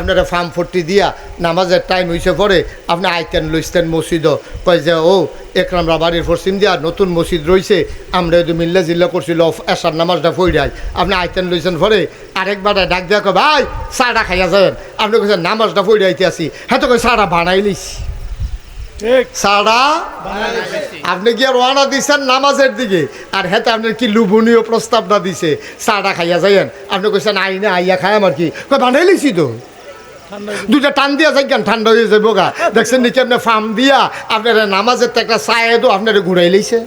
আপনারা farm forty দিয়া নামাজের টাইম হইছে পরে আপনি আইতেন লইতেন মসজিদ। কয় যে ও একরামরা বাড়ির পশ্চিম দিয়া নতুন মসজিদ রয়েছে আমরা যদি মিল্লা জিল্লা করছিল এসার নামাজটা ফইরাই আপনি আইতেন লইছেন পরে আরেকবার ডাক দিয়া কয় ভাই চাটা খাইয়া যাবেন আপনি কইছেন নামাজটা ফইরাইতে আসি। হ্যাঁ তো কই চাটা বানাই লইছি। আপনি কি রওনা দিচ্ছেন নামাজের দিকে? আর হেতে আপনার কি লুবনীয় প্রস্তাবটা দিছে চাটা খাইয়া যাইয়েন আপনি কইছেন আই না আইয়া খাই আমার কি। বানাই লিছি তো। দুইটা টান দিয়া যাই কেন? ঠান্ডা হয়ে যাব গা। দেখছেন নাকি আপনি ফার্ম দিয়া আপনার নামাজের তো একটা চায়ে তো আপনার ঘুরাই লইছে।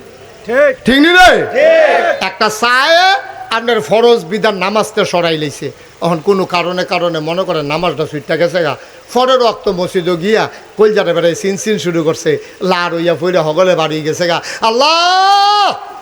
ঠিক। নি রে? একটা চায়ে আপনার ফরজ বিধান নামাজতে সরাই লইছে। এখন কোনো কারণে কারণে মনে করেন নামাজটা সুইটটা গেছে গা। ফরের রক্ত মসজিদও গিয়া কলজাটা বেড়াই সিন সিন শুরু করছে। লার হইয়া ফইরা হগলে বাড়ি গেছে গা। আল্লাহ!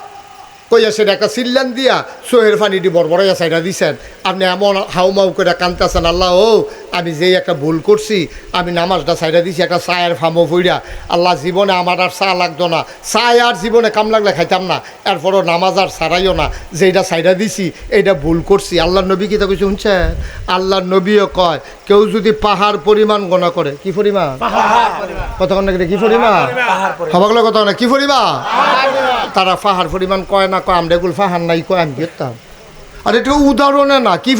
কইয়া সেটা একটা সিল্লান দিয়া সোহের ফানিটি বড়বড়াইয়া সাইডা দিছেন। আপনি এমন হাউমাউ করে কানতেছেন আল্লাহ ও আমি যেই একটা ভুল করছি আমি নামাজটা সাইডা দিছি একটা চায়ের ফামো ফইরা আল্লাহ জীবনে আমার আর চা লাগতো না। চায় আর জীবনে কাম লাগলে খাইতাম না। এরপরও নামাজ আর সারাইও না। যেইটা সাইডা দিছি এইটা ভুল করছি। আল্লাহ নবী কি তা কিছু শুনছেন? আল্লাহ নবীও কয় কেউ যদি পাহাড় পরিমাণ গণা করে কি পরিমাণ? কতক্ষণ নাকি কি পরিমাণ? হবাগলো কত কি পরিমাণ। তারা পাহাড় পরিমাণ কয় না কয় এগুলো ফাহার নাই কয় আমি উদাহরণে না, কি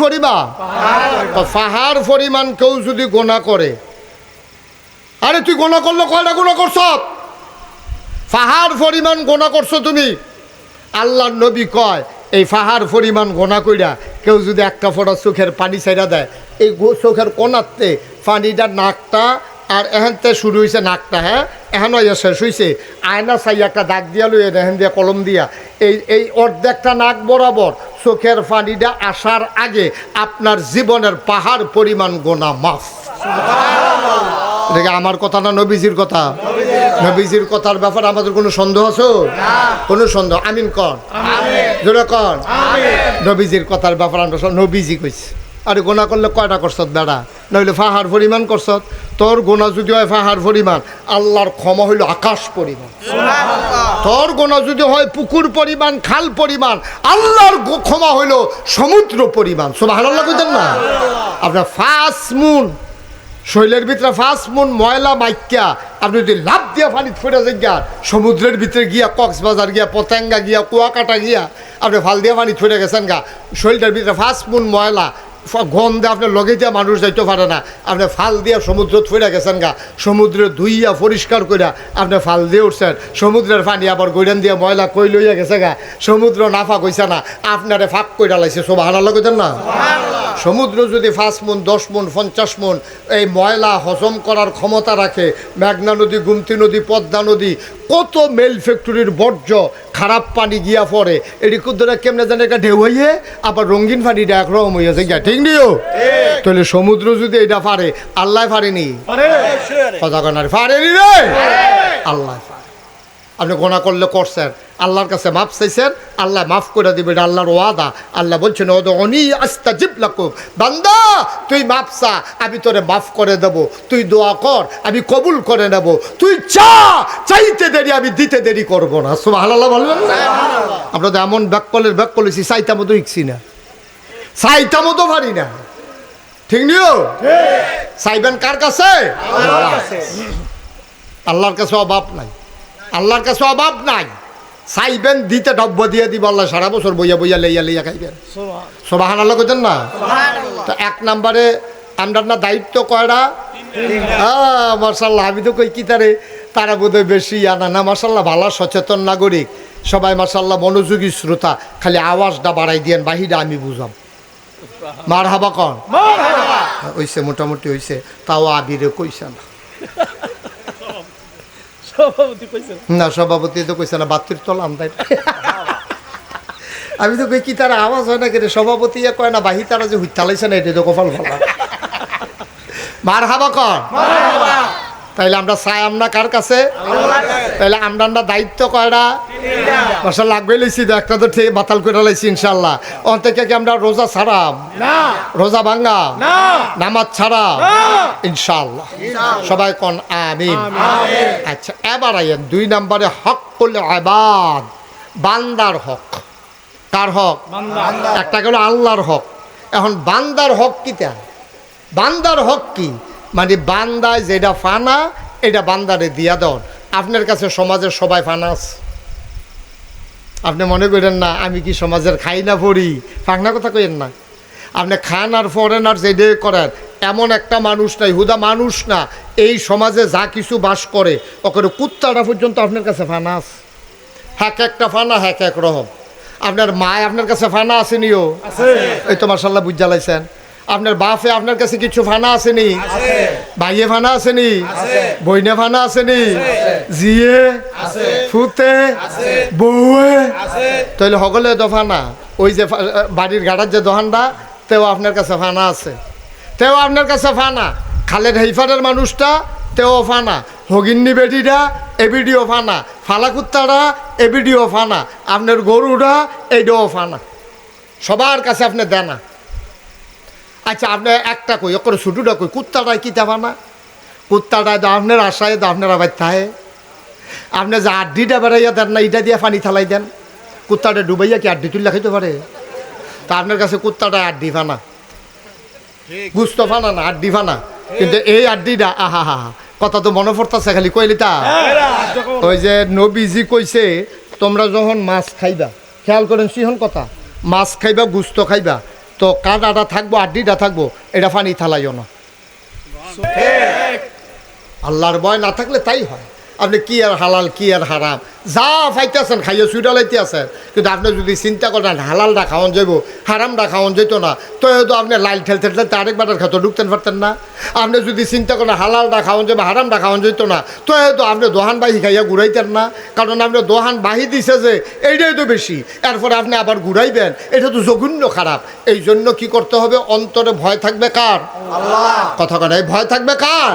পরিমাণ কেউ যদি গোনা করে, আরে তুই গোনা কয়টা গোনা করছ? গোনা করছ তুমি? নবী কয়, এই ফাহার পরিমাণ গোনা কইরা কেউ যদি একটা ফোঁটা চোখের পানি ছাইরা দেয়, এই চোখের কোনাতে পানিটা নাকটা আর এহেনতে শুরু হয়েছে নাকটা হ্যাঁ? এহেন শেষ হয়েছে আয়না চাই একটা দাগ দিয়া লই এহেন দিয়া কলম দিয়া এই এই অর্ধেকটা নাক বরাবর চোখের পানিটা আসার আগে আপনার জীবনের পাহাড় পরিমাণ গোনা মাফ। এটা আমার কথা না নবীজির কথা? নবীজির কথার ব্যাপারে আমাদের কোনো সন্দেহ আছে? কোনো সন্দেহ? আমিন কর জোরে কর নবীজির কথার ব্যাপারে আমরা নবীজি কইছি। আরে গোনা করলে কয়টা করছত বেড়া? নইলে ফাহার পরিমাণ করছত। তোর গোনা যদি হয় ফাহার পরিমাণ আল্লাহর ক্ষমা হইল আকাশ পরিমাণ। তোর গোনা যদি হয়, পুকুর পরিমাণ, খাল পরিমাণ, আল্লাহর ক্ষমা হইল সমুদ্র পরিমাণ। আল্লাহ কইতেন না? আপনার ফার্স্ট মুন, শৈলের ভিতরে ফার্স্ট মুন, ময়লা মাইক্যা আপনি যদি লাভ দিয়া পানিত ফুটে যাই গিয়া সমুদ্রের ভিতরে গিয়া, কক্সবাজার গিয়া, পতেঙ্গা গিয়া, কুয়াকাটা গিয়া, আপনি ফাল দিয়া পানি ফুটে গেছেন গা। শৈলটার ভিতরে ফার্স্ট মুন, ময়লা ফ- গন্ধে আপনার লগে দিয়া মানুষ যাইতে পারে না। আপনি ফাল দিয়া সমুদ্র ফুটে গেছেন গা। সমুদ্রে ধুইয়া পরিষ্কার কইরা আপনি ফাল দিয়ে উঠছেন। সমুদ্রের পানি আবার গৈরান দিয়া ময়লা কই লইয়া গেছে গা। সমুদ্র নাফা কইছে না, আপনারে ফাঁক কইরা লাইছে। সব হারা কইতেন না? সমুদ্র যদি পাঁচ মন, দশ মন, পঞ্চাশ মন এই ময়লা হজম করার ক্ষমতা রাখে, মেঘনা নদী, গুমতি নদী, পদ্মা নদী কত মেল ফ্যাক্টরির বর্জ্য খারাপ পানি গিয়া পড়ে। এটি কুদ্দরা কেমনে জানে? এটা ঢেউ হইয়ে আবার রঙিন পানিটা একরকম হইয়াছে গিয়া ঠিক নিও তাহলে সমুদ্র যদি এটা পারে আল্লাহ পারেনি? কথা কেন পারেনি রে? আল্লাহ আপনি গোনা করলে করছেন। আল্লাহর কাছে মাফ চাইছেন আল্লাহ মাফ করে দিবে এটা আল্লাহর ওয়াদা। আল্লাহ বলছেন ও তো অনি আস্তা জিপ লাকুম। বান্দা তুই মাফ চা আমি তোরে মাফ করে দেব। তুই দোয়া কর আমি কবুল করে নেব। তুই চা চাইতে দেরি আমি দিতে দেরি করব না। সুবাহ আল্লাহ বলবেন না? আমরা তো এমন ব্যাক কলের ব্যাক কলেছি চাইতা মতো শিখছি না। চাইতা মতো পারি না। ঠিক নিও? চাইবেন কার কাছে। আল্লাহর কাছে অভাব নাই। আল্লাহর কাছে অভাব নাই। চাইবেন দিতে ডব্য দিয়ে দিব আল্লাহ সারা বছর বইয়া বইয়া লইয়া লইয়া খাইবেন। সবাহান আল্লাহ করতেন না? তো এক নম্বরে আমরা না দায়িত্ব কয়টা? হ্যাঁ মার্শাল্লাহ আমি তো কই কি তারে? তারা বোধহয় বেশি আনা না মার্শাল্লাহ ভালো সচেতন নাগরিক। সবাই মার্শাল্লাহ মনোযোগী শ্রোতা খালি আওয়াজটা বাড়াই দিয়েন বাহিরা আমি বুঝাম। মার হাবা কন হইছে মোটামুটি হইছে। তাও আবিরে কইছে না। সভাপতি কইছেন? না সভাপতি তো কইছে না বাতির তল আন্দাই আমি তো কই কি তার আওয়াজ হয় না কেটে সভাপতি ইয়া কয় না বাহি তারা যে হুইতালাইছে না এটা তো কপাল ভালো। মার হাবা কর তাইলে আমরা চাই আমরা কার কাছে? তাইলে আমরা আমরা দায়িত্ব কয়টা? বসা লাগবে লইছি তো একটা তো ঠিক বাতাল করে লাইছি ইনশাল্লাহ অন থেকে কি আমরা রোজা ছাড়াম না। রোজা ভাঙ্গা না। নামাজ ছাড়া? ইনশাল্লাহ সবাই কোন আমিন। আচ্ছা এবার আইয়েন দুই নম্বরে হক করলে আবাদ বান্দার হক। কার হক? একটা গেল আল্লাহর হক। এখন বান্দার হক কিতা বান্দার হক কি? মানে বান্দায় যেটা ফানা এটা বান্দারে দিয়া দেন আপনার কাছে সমাজের সবাই ফানাস আপনি মনে করেন না আমি কি সমাজের খাই না পড়ি? ফাঁকনা কথা কইেন না। আপনি খান আর ফরেন আর যেটা করেন এমন একটা মানুষ নাই হুদা মানুষ না। এই সমাজে যা কিছু বাস করে ওখানে কুত্তাটা পর্যন্ত আপনার কাছে ফানা আছে। হ্যাক একটা ফানা হ্যাক এক রকম। আপনার মায় আপনার কাছে ফানা আসেনিও? এই তো মার্শাল্লাহ বুঝ জ্বালাইছেন। আপনার বাপে আপনার কাছে কিছু ফানা আসেনি? ভাইয়ে ফানা আসেনি? বইনে ফানা আসেনি? জিয়ে ফুতে? বউয়ে? তাহলে সকলে তো ফানা। ওই যে বাড়ির গাড়ার যে দোকানটা তেও আপনার কাছে ফানা আছে। তেও আপনার কাছে ফানা। খালের হেইফারের মানুষটা তেও ফানা। হগিন্নি বেটিটা এবিডিও ফানা। ফালা কুত্তাটা এবিডিও ফানা। আপনার গরুটা এইটাও ফানা। সবার কাছে আপনি দেনা। আচ্ছা আপনি একটা কই ওকে ছুটুটা কই কুত্তাটাই কি দেবা না? কুত্তাটায় তো আপনার আশায় আপনার আবার তাহে। আপনি যে আড্ডিটা বেড়াইয়া দেন না, ইটা দিয়ে পানি থালাই দেন। কুত্তাটা ডুবাইয়া কি আড্ডি তুললে খাইতে পারে? তা আপনার কাছে কুত্তাটা আড্ডি ফানা। গুস্ত ফানা না, আড্ডি ফানা। কিন্তু এই আড্ডিটা, আহা হা, কথা তো মনে পড়তেছে খালি, কইলি তা? ওই যে নবীজি কইছে, তোমরা যখন মাছ খাইবা, খেয়াল করেন সিহন কথা, মাছ খাইবা, গুস্ত খাইবা তো কাঁটাটা থাকব আড্ডিটা থাকব এটা ফানি থালাইও না। আল্লাহর ভয় না থাকলে তাই হয়। আপনি কি আর হালাল কি আর হারাম? যা ফাইতেছেন খাইয়ে সুইডালাইতে আছেন। কিন্তু আপনি যদি চিন্তা করেন হালাল হালালটা খাওয়ান যাইব হারামটা খাওয়ান যেত না তো হয়তো আপনি লাইল ঠেলতে ঠেলতে আরেকবার খেতে ঢুকতেন পারতেন না। আপনি যদি চিন্তা করেন হালালটা খাওয়ান যাবে হারামটা খাওয়ান যেত না তো হয়তো আপনি দোহান বাহি খাইয়া ঘুরাইতেন না। কারণ আপনি দোহান বাহি দিছে যে এইটাই তো বেশি। এরপরে আপনি আবার ঘুরাইবেন এটা তো জঘন্য খারাপ। এই জন্য কি করতে হবে? অন্তরে ভয় থাকবে কার? কথা কথা এই ভয় থাকবে কার?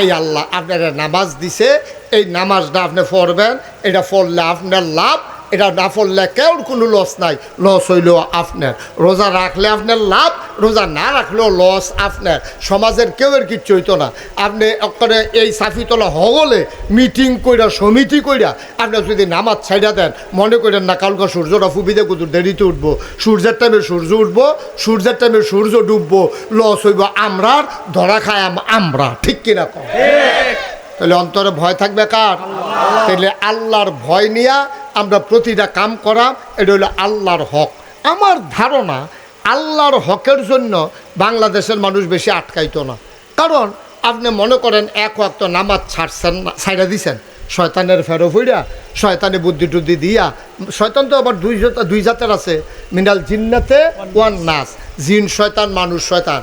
এই আল্লাহ আপনারা নামাজ দিছে এই নামাজটা আপনি পড়বেন, এটা পড়লে আপনার লাভ, এটা না পড়লে কেউ কোনো লস নাই, লস হইল আপনার। রোজা রাখলে আপনার লাভ, রোজা না রাখলেও লস আপনার। সমাজের কেউ এর কিচ্ছু হইতো না। আপনি করে এই সাফিতলা হগলে মিটিং কইরা, সমিতি কইরা আপনি যদি নামাজ ছাইড়া দেন, মনে করেন না কালকে সূর্যটা ফুবিতে কুতুর দেরিতে উঠবো। সূর্যের টাইমে সূর্য উঠবো, সূর্যের টাইমে সূর্য ডুববো, লস হইব আমরার, ধরা খায় আমরা ঠিক কিনা কম তাহলে অন্তরে ভয় থাকবে কার? তাহলে আল্লাহর ভয় নিয়া আমরা প্রতিটা কাম করা এটা হলো আল্লাহর হক। আমার ধারণা, আল্লাহর হকের জন্য বাংলাদেশের মানুষ বেশি আটকাইতো না। কারণ আপনি মনে করেন এক ওয়াক্ত নামাজ ছাড়ছেন না, ছাইড়া দিছেন। শয়তানের ফেরো ফুইরা, শয়তানে বুদ্ধি টুদ্ধি দিয়া, শয়তান তো আবার দুই দুই জাতের আছে। মিনাল জিন্নাতে ওয়ান নাস। জিন শয়তান, মানুষ শয়তান।